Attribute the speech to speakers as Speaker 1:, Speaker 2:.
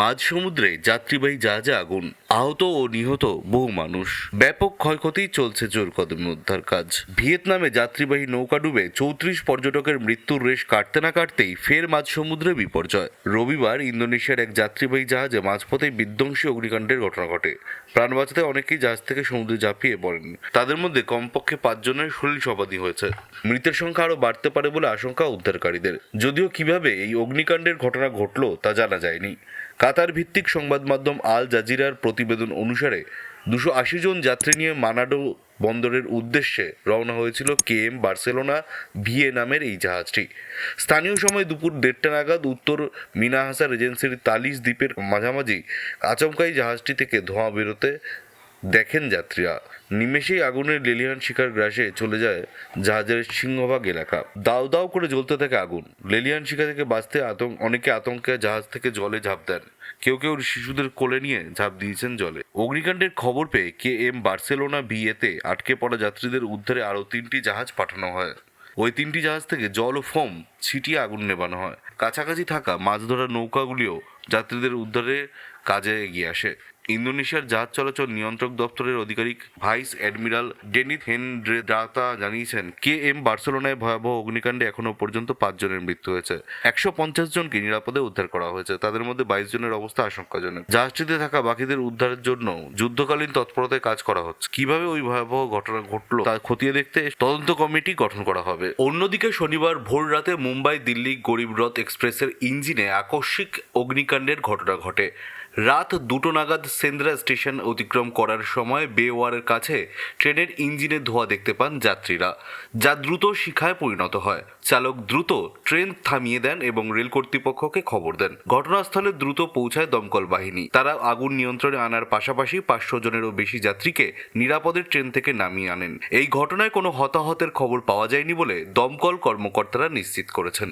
Speaker 1: মাঝ সমুদ্রে যাত্রীবাহী জাহাজে আগুন। আহত ও নিহত বহু মানুষ। ব্যাপক ক্ষয়ক্ষতি চলছে জোর কদমে উদ্ধার কাজ। ভিয়েতনামে যাত্রীবাহী নৌকা ডুবে চৌত্রিশ পর্যটকের মৃত্যুর রেশ কাটতে না কাটতেই ফের মাঝ সমুদ্রে বিপর্যয়। রবিবার ইন্দোনেশিয়ার এক যাত্রীবাহী জাহাজে মাঝপথে বিধ্বংসী অগ্নিকাণ্ডের ঘটনা ঘটে। প্রাণ বাঁচাতে অনেকেই জাহাজ থেকে সমুদ্রে ঝাঁপিয়ে পড়েন। তাদের মধ্যে কমপক্ষে পাঁচজনের শরীর সমাধি হয়েছে। মৃতের সংখ্যা আরও বাড়তে পারে বলে আশঙ্কা উদ্ধারকারীদের। যদিও কীভাবে এই অগ্নিকাণ্ডের ঘটনা ঘটল তা জানা যায়নি। কাতার ভিত্তিক সংবাদ মাধ্যম আল জাজিরার প্রতিবেদন অনুসারে দুশো আশি জন যাত্রী নিয়ে মানাডো বন্দরের উদ্দেশ্যে রওনা হয়েছিল কে এম বার্সেলোনা ভিএ নামের এই জাহাজটি। স্থানীয় সময় দুপুর দেড়টা নাগাদ উত্তর মিনাহাসার এজেন্সির তালিশ দ্বীপের মাঝামাঝি আচমকাই জাহাজটি থেকে ধোঁয়া বেরোতে দেখেন যাত্রীরা, নিমেষেই আগুনের লেলিহান শিকার গ্রাসে চলে যায় জাহাজের সিংহভাগ এলাকা। দাউ দাউ করে জ্বলতে থাকে আগুন। লেলিহান শিখা থেকে বাঁচতে আতঙ্ক অনেকে আতঙ্কে জাহাজ থেকে জলে ঝাঁপ দেন। কেউ কেউ শিশুদের কোলে নিয়ে ঝাঁপ দিয়েছেন জলে। অগ্নিকাণ্ডের খবর পেয়ে কে এম বার্সেলোনা বিয়েতে আটকে পড়া যাত্রীদের উদ্ধারে আরও তিনটি জাহাজ পাঠানো হয়। ওই তিনটি জাহাজ থেকে জল ও ফোম ছিটিয়ে আগুন নেবানো হয়। কাছাকাছি থাকা মাছ ধরার নৌকাগুলিও যাত্রীদের উদ্ধারে কাজে এগিয়ে আসে। ইন্দোনেশিয়ার জাহাজ চলাচল নিয়ন্ত্রক দপ্তরের আধিকারিক ভাইস অ্যাডমিরাল ডেনিথ হেনড্রেদাতা জানিয়েছেন কে এম বার্সেলোনায় ভয়াবহ অগ্নিকাণ্ডে এখনও পর্যন্ত পাঁচজনের মৃত্যু হয়েছে। একশো পঞ্চাশ জনকে নিরাপদে উদ্ধার করা হয়েছে। তাদের মধ্যে বাইশ জনের অবস্থা আশঙ্কাজনক। জাহাজটিতে থাকা বাকিদের উদ্ধারের জন্য যুদ্ধকালীন তৎপরতায় কাজ করা হচ্ছে। কীভাবে ওই ভয়াবহ ঘটনা ঘটলো তা খতিয়ে দেখতে তদন্ত কমিটি গঠন করা হবে। অন্যদিকে শনিবার ভোর রাতে মুম্বাই দিল্লি গরিব রথ এক্সপ্রেসের ইঞ্জিনে আকস্মিক অগ্নিকাণ্ডের ঘটনা ঘটে। রাত দুটো নাগাদ সেন্দ্রা স্টেশন অতিক্রম করার সময় বেওয়ারের কাছে ট্রেনের ইঞ্জিনে ধোঁয়া দেখতে পান যাত্রীরা, যা দ্রুত শিখায় পরিণত হয়। চালক দ্রুত ট্রেন থামিয়ে দেন এবং রেল কর্তৃপক্ষকে খবর দেন। ঘটনাস্থলে দ্রুত পৌঁছায় দমকল বাহিনী। তারা আগুন নিয়ন্ত্রণে আনার পাশাপাশি পাঁচশো জনেরও বেশি যাত্রীকে নিরাপদে ট্রেন থেকে নামিয়ে আনেন। এই ঘটনায় কোনো হতাহতের খবর পাওয়া যায়নি বলে দমকল কর্মকর্তারা নিশ্চিত করেছেন।